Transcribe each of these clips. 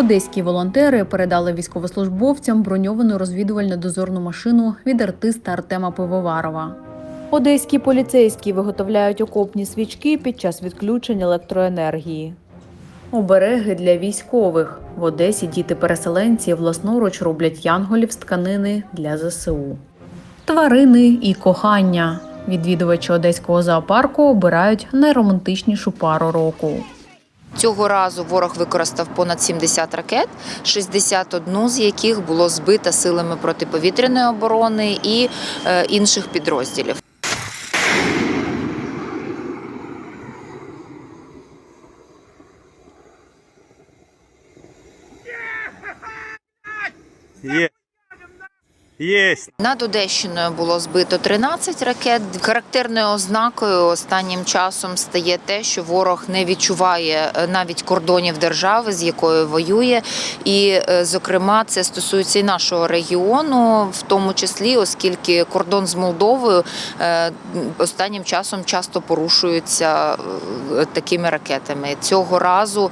Одеські волонтери передали військовослужбовцям броньовану розвідувально дозорну машину від артиста Артема Пивоварова. Одеські поліцейські виготовляють окопні свічки під час відключень електроенергії. Обереги для військових в Одесі діти-переселенці власноруч роблять янголів з тканини для ЗСУ. Тварини і кохання. Відвідувачі одеського зоопарку обирають найромантичнішу пару року. Цього разу ворог використав понад 70 ракет, 61 з яких було збито силами протиповітряної оборони і е, інших підрозділів. Є. Єсть. Над Одещиною було збито 13 ракет. Характерною ознакою останнім часом стає те, що ворог не відчуває е, навіть кордонів держави, з якою воює. І, е, зокрема, це стосується і нашого регіону, в тому числі, оскільки кордон з Молдовою е, останнім часом часто порушується такими ракетами. Цього разу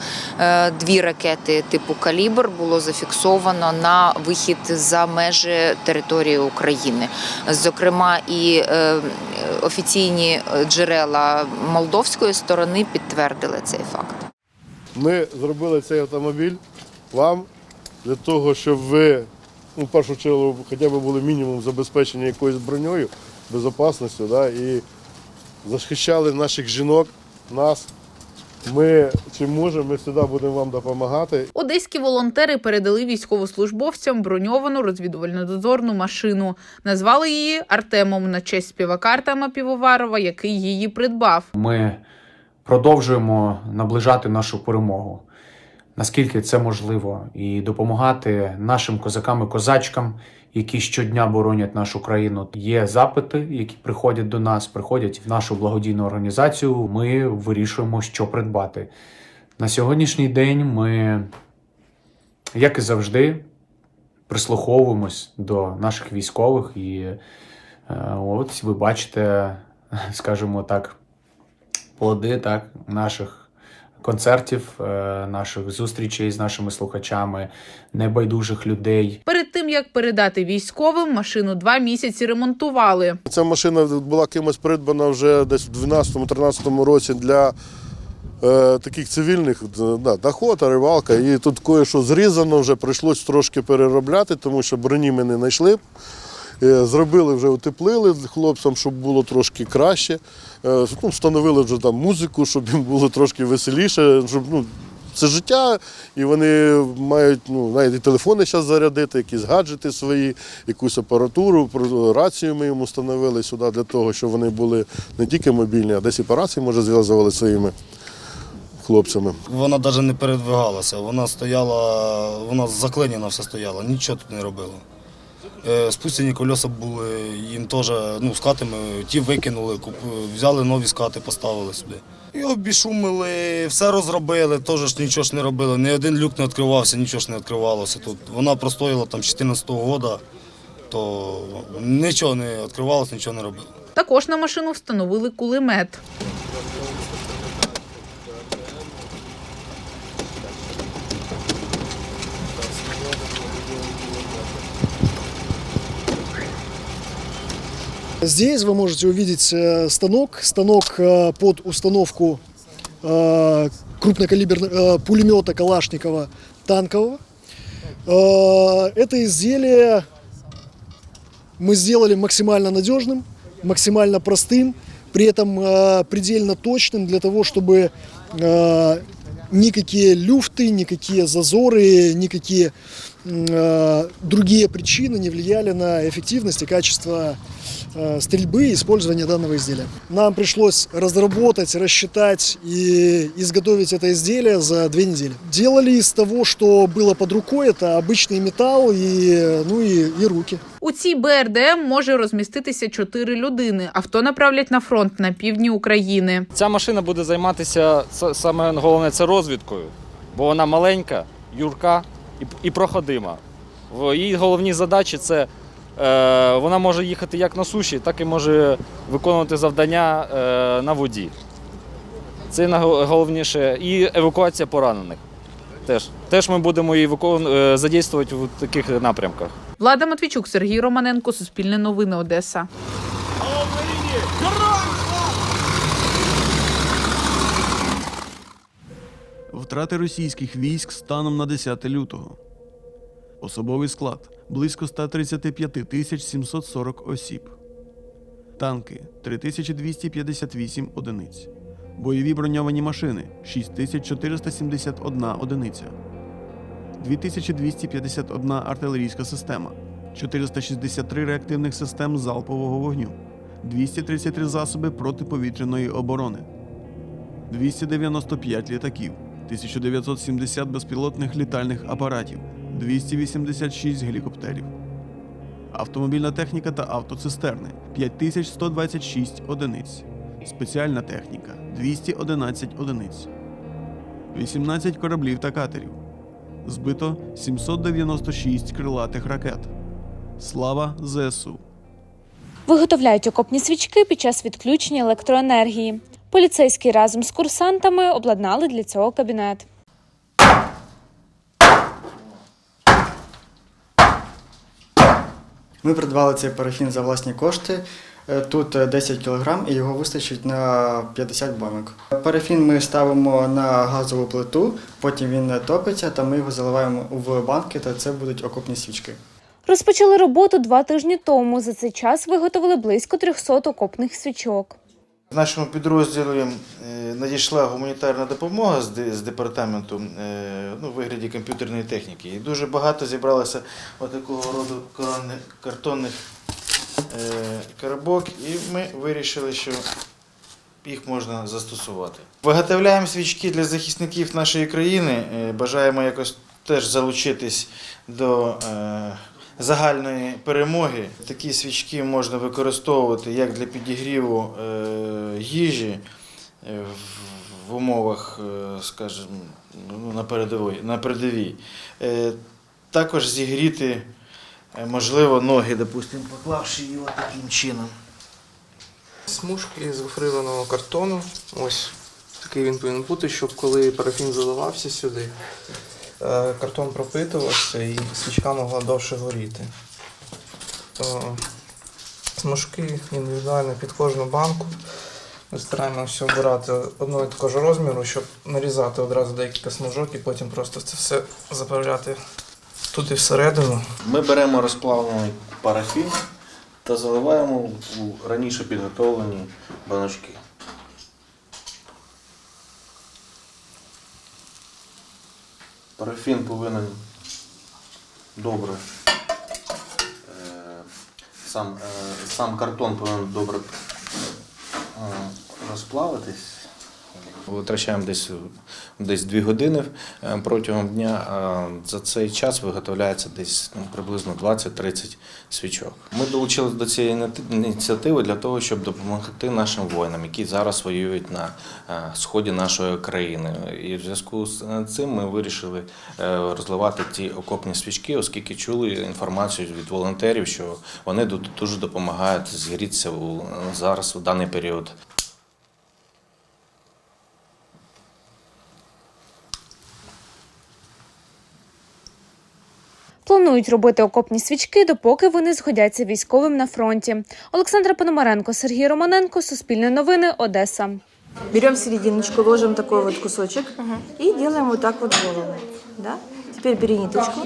дві ракети типу калібр було зафіксовано на вихід за межі території України. Зокрема, і е, офіційні джерела молдовської сторони підтвердили цей факт. Ми зробили цей автомобіль вам для того, щоб ви, ну, в першу чергу, хоча б були мінімум забезпечені якоюсь броньою, безпечністю, да, і захищали наших жінок, нас. Ми чим можемо, ми завжди будемо вам допомагати. Одеські волонтери передали військовослужбовцям броньовану розвідувально-дозорну машину. Назвали її Артемом на честь співака Артема Півоварова, який її придбав. Ми продовжуємо наближати нашу перемогу, наскільки це можливо, і допомагати нашим козакам і козачкам, які щодня боронять нашу країну. Є запити, які приходять до нас, приходять в нашу благодійну організацію. Ми вирішуємо, що придбати. На сьогоднішній день ми, як і завжди, прислуховуємось до наших військових, і е, от ви бачите, скажімо так, плоди так, наших концертів, е, наших зустрічей з нашими слухачами, небайдужих людей. Перед тим як передати військовим, машину два місяці ремонтували. Ця машина була кимось придбана вже десь в 12-13 році для е, таких цивільних да, дохода, ривалка. І тут кое-що зрізано, вже прийшлось трошки переробляти, тому що броні ми не знайшли. Е, Зробили вже утеплили хлопцям, щоб було трошки краще. Е, Ну, встановили вже там музику, щоб їм було трошки веселіше. Щоб, ну, це життя, і вони мають ну, навіть і телефони зараз зарядити, якісь гаджети свої, якусь апаратуру, рацію ми йому встановили сюди для того, щоб вони були не тільки мобільні, а десь і по рації, може, зв'язували своїми хлопцями. Вона навіть не передвигалася, вона стояла, вона заклинена все стояла, нічого тут не робила. Е, Спустяні колеса були, їм теж ну, з ми ті викинули, взяли нові скати, поставили сюди. І обішумили, все розробили, теж ж нічого ж не робили. Ні один люк не відкривався, нічого ж не відкривалося тут. Вона простояла там 14-го року, то нічого не відкривалося, нічого не робила. Також на машину встановили кулемет. Здесь вы можете увидеть э, станок, станок э, под установку э, крупнокалиберного э, пулемета Калашникова танкового. Э, Это изделие мы сделали максимально надежным, максимально простым, при этом э, предельно точным для того, чтобы э, никакие люфты, никакие зазоры, никакие м, э, другие причины не влияли на эффективность и качество э, стрельбы и использования данного изделия. Нам пришлось разработать, рассчитать и изготовить это изделие за две недели. Делали из того, что было под рукой, это обычный металл и, ну и, и руки. У цій БРДМ може розміститися чотири людини. Авто направлять на фронт на півдні України. Ця машина буде займатися с- саме головне це розвідкою, бо вона маленька, юрка і, і проходима. В її головні задачі це е, вона може їхати як на суші, так і може виконувати завдання е, на воді. Це найголовніше. І евакуація поранених. Теж, теж ми будемо її викон... е, задействувати в таких напрямках. Влада Матвійчук, Сергій Романенко, Суспільне новини, Одеса. Втрати російських військ станом на 10 лютого. Особовий склад близько 135 тисяч 740 осіб. Танки 3258 одиниць. Бойові броньовані машини 6471 одиниця. 2251 артилерійська система, 463 реактивних систем залпового вогню, 233 засоби протиповітряної оборони, 295 літаків, 1970 безпілотних літальних апаратів, 286 гелікоптерів. Автомобільна техніка та автоцистерни 5126 одиниць. Спеціальна техніка 211 одиниць. 18 кораблів та катерів. Збито 796 крилатих ракет. Слава ЗСУ! Виготовляють окопні свічки під час відключення електроенергії. Поліцейські разом з курсантами обладнали для цього кабінет. Ми придбали цей парафін за власні кошти. Е, Тут е, 10 кг і його вистачить на 50 банок. Парафін ми ставимо на газову плиту, потім він топиться, та ми його заливаємо в банки, та це будуть окопні свічки. Розпочали роботу два тижні тому. За цей час виготовили близько 300 окопних свічок. Нашому підрозділі е, надійшла гуманітарна допомога з департаменту е, ну, в вигляді комп'ютерної техніки. І дуже багато зібралося такого роду картонних е, коробок, і ми вирішили, що їх можна застосувати. Виготовляємо свічки для захисників нашої країни. Бажаємо якось теж залучитись до загальної перемоги. Такі свічки можна використовувати як для підігріву е, їжі е, в- умовах, е, скажімо, ну, на передовій, на передовій. Також зігріти, можливо, ноги, допустимо, поклавши її таким чином. Смужки з гофрированого картону. Ось такий він повинен бути, щоб коли парафін заливався сюди, картон пропитувався і свічка могла довше горіти. Смужки індивідуально під кожну банку. Ми стараємося обирати одного і такого ж розміру, щоб нарізати одразу декілька смужок і потім просто це все заправляти туди всередину. Ми беремо розплавлений парафін та заливаємо у раніше підготовлені баночки. Парафін повинен добре. е, Сам, е, сам картон повинен добре е, розплавитись. Витрачаємо десь, десь 2 години е, протягом дня. За цей час виготовляється десь ну, приблизно 20-30 свічок. Ми долучилися до цієї ініціативи для того, щоб допомогти нашим воїнам, які зараз воюють на е, сході нашої країни. І в зв'язку з е, цим ми вирішили розливати ті окопні свічки, оскільки чули інформацію від волонтерів, що вони ду- дуже допомагають згрітися у- зараз у даний період. Планують робити окопні свічки, допоки вони згодяться військовим на фронті. Олександра Пономаренко, Сергій Романенко, Суспільне новини, Одеса. Берем серединочку, ложим такой вот кусочек и делаем вот так вот голову. Да? Теперь бери ниточку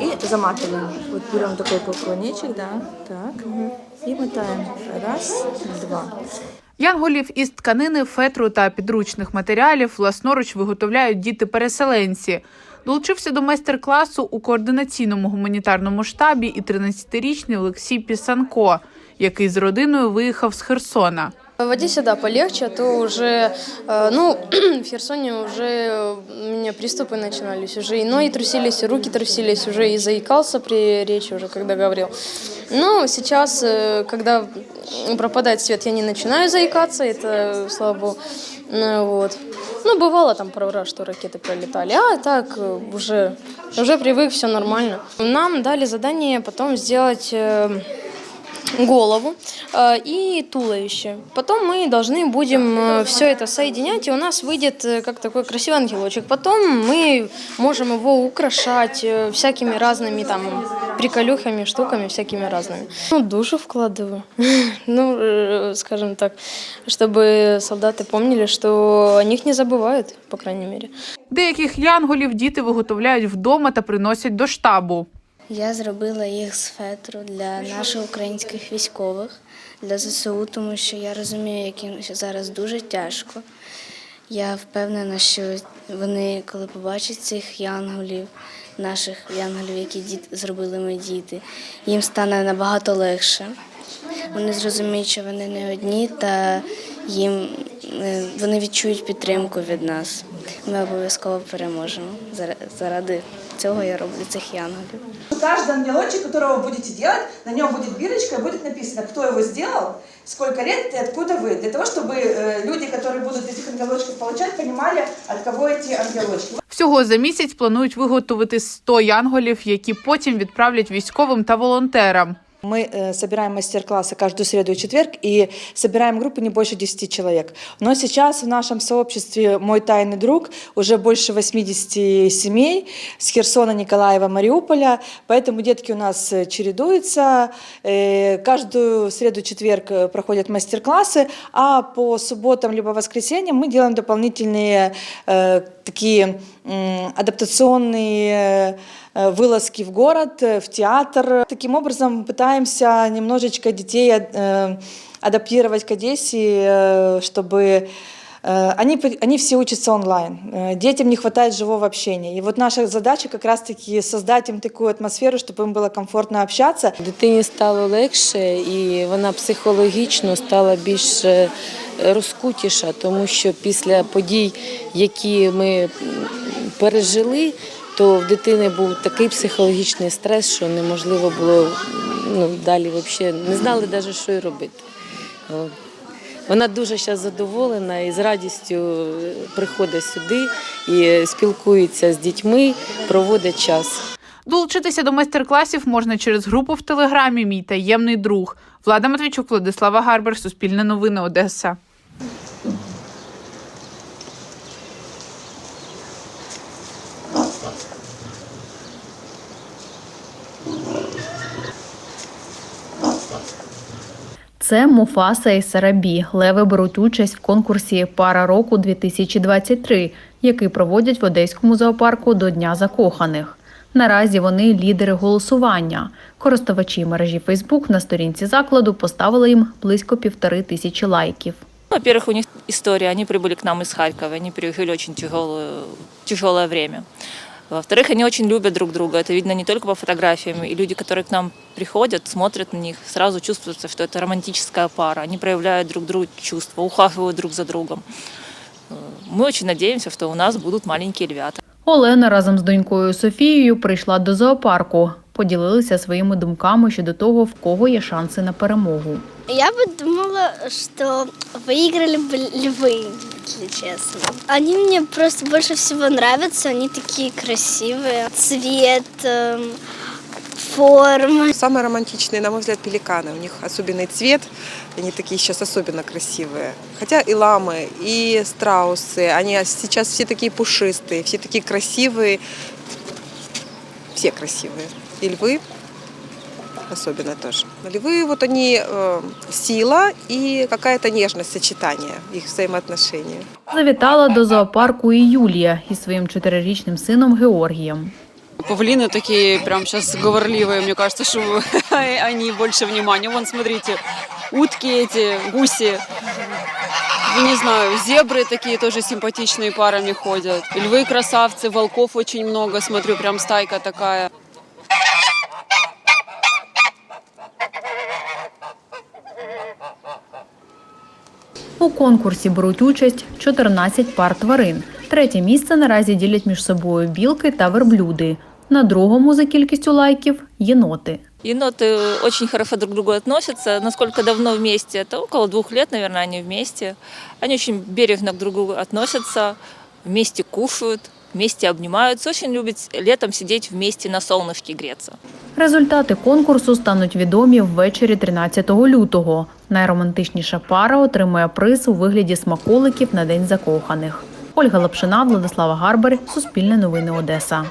и заматываем. Вот берем такой поклонечек, да, так, и мотаем. Раз, два. Янголів із тканини, фетру та підручних матеріалів власноруч виготовляють діти-переселенці. Долучився до майстер-класу у координаційному гуманітарному штабі і 13-річний Олексій Пісанко, який з родиною виїхав з Херсона. В Одессе, да, полегче, а то уже, э, ну, в Херсоне уже э, у меня приступы начинались, уже и ноги трусились, и руки трусились, уже и заикался при речи уже, когда говорил. Но сейчас, э, когда пропадает свет, я не начинаю заикаться, это, слава богу, ну, вот. Ну, бывало там пару раз, что ракеты пролетали, а так э, уже, уже привык, все нормально. Нам дали задание потом сделать... э, голову э, и туловище. Потом мы должны будем все это соединять, и у нас выйдет э, как такой красивый ангелочек. Потом мы можем его украшать э, всякими разными там приколюхами, штуками, всякими разными. Ну, душу вкладываю, ну, э, скажем так, чтобы солдаты помнили, что о них не забывают, по крайней мере. Деяких янголів діти виготовляють вдома та приносять до штабу. Я зробила їх з фетру для наших українських військових, для ЗСУ, тому що я розумію, як їм зараз дуже тяжко. Я впевнена, що вони, коли побачать цих янголів, наших янголів, які діт, зробили ми діти, їм стане набагато легше. Вони зрозуміють, що вони не одні, та їм е, вони відчують підтримку від нас. Ми обов'язково переможемо. Зара- Заради цього я роблю цих янголів. Каждый ангелочек, которого вы будете делать, на нем будет бирочка и будет написано, кто его сделал, сколько лет и откуда вы. Для того, чтобы э, люди, которые будут этих ангелочков получать, понимали, от кого эти ангелочки. Всього за місяць планують виготовити 100 янголів, які потім відправлять військовим та волонтерам. Мы э, собираем мастер-классы каждую среду и четверг и собираем группы не больше 10 человек. Но сейчас в нашем сообществе «Мой тайный друг» уже больше 80 семей с Херсона, Николаева, Мариуполя, поэтому детки у нас э, чередуются. Э, Каждую среду и четверг э, проходят мастер-классы, а по субботам либо воскресеньям мы делаем дополнительные э, такие м, адаптационные э, вылазки в город, э, в театр. Таким образом пытаемся немножечко детей э, адаптировать к Одессе, э, чтобы э, они, п- они все учатся онлайн. Э, Детям не хватает живого общения. И вот наша задача как раз-таки создать им такую атмосферу, чтобы им было комфортно общаться. Дитині стало легше і вона психологічно стала більш е, розкутіша, тому що після подій, які ми м, пережили, то в дитини був такий психологічний стрес, що неможливо було ну, далі взагалі не знали навіть, що й робити. Вона дуже зараз задоволена і з радістю е, приходить сюди і спілкується з дітьми, проводить час. Долучитися до майстер-класів можна через групу в телеграмі Мій таємний друг. Влада Матвійчук, Владислава Гарбер, Суспільне новини, Одеса. Це Муфаса і Сарабі. Леви беруть участь в конкурсі Пара року 2023, який проводять в Одеському зоопарку до Дня закоханих. Наразі вони лідери голосування. Користувачі мережі Фейсбук на сторінці закладу поставили їм близько півтори тисячі лайків. Во-первых, у них история. Они прибыли к нам из Харькова, они переехали очень тяжелое, тяжелое. Во-вторых, они очень любят друг друга. Это видно не только по фотографиям. И люди, которые к нам приходят, смотрят на них, сразу чувствуется, что это романтическая пара. Они проявляют друг другу чувства, ухаживают друг за другом. Э, Мы очень надеемся, что у нас будут маленькие львята. Олена разом з донькою Софією прийшла до зоопарку. Поділилися своїми думками щодо того, в кого є шанси на перемогу. Я бы думала, что выиграли бы львы, если честно. Они мне просто больше всего нравятся, они такие красивые. Цвет, эм, форма. Самые романтичные, на мой взгляд, пеликаны. У них особенный цвет, они такие сейчас особенно красивые. Хотя и ламы, и страусы, они сейчас все такие пушистые, все такие красивые. Все красивые. И львы особенно тоже. Но львы, вот они э, сила и какая-то нежность сочетания их взаимоотношений. Завітала до зоопарку і Юлія із своїм чотирирічним сином Георгієм. Павлины такие прям сейчас говорливые, мне кажется, что они больше внимания. Вон, смотрите, утки эти, гуси, я не знаю, зебры такие тоже симпатичные парами ходят. Львы красавцы, волков очень много, смотрю, прям стайка такая. У конкурсі беруть участь 14 пар тварин. Третє місце наразі ділять між собою білки та верблюди. На другому за кількістю лайків єноти. Еноты очень хорошо друг к другу относятся. Насколько давно вместе? Это около двух лет, наверное, они вместе. Они очень бережно к друг другу относятся, вместе кушают. вместе обнимаются, очень любят летом сидеть вместе на солнышке греться. Результати конкурсу стануть відомі ввечері 13 лютого. Найромантичніша пара отримує приз у вигляді смаколиків на День закоханих. Ольга Лапшина, Владислава Гарбер, Суспільне новини Одеса.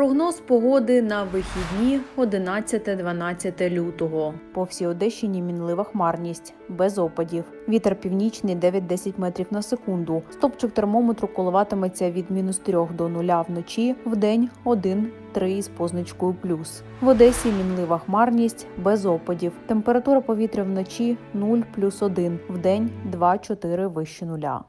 Прогноз погоди на вихідні 11-12 лютого. По всій Одещині мінлива хмарність, без опадів. Вітер північний 9-10 метрів на секунду. Стопчик термометру коливатиметься від мінус 3 до 0 вночі, вдень 1-3 з позначкою плюс. В Одесі мінлива хмарність, без опадів. Температура повітря вночі 0 плюс 1, вдень 2-4 вище нуля.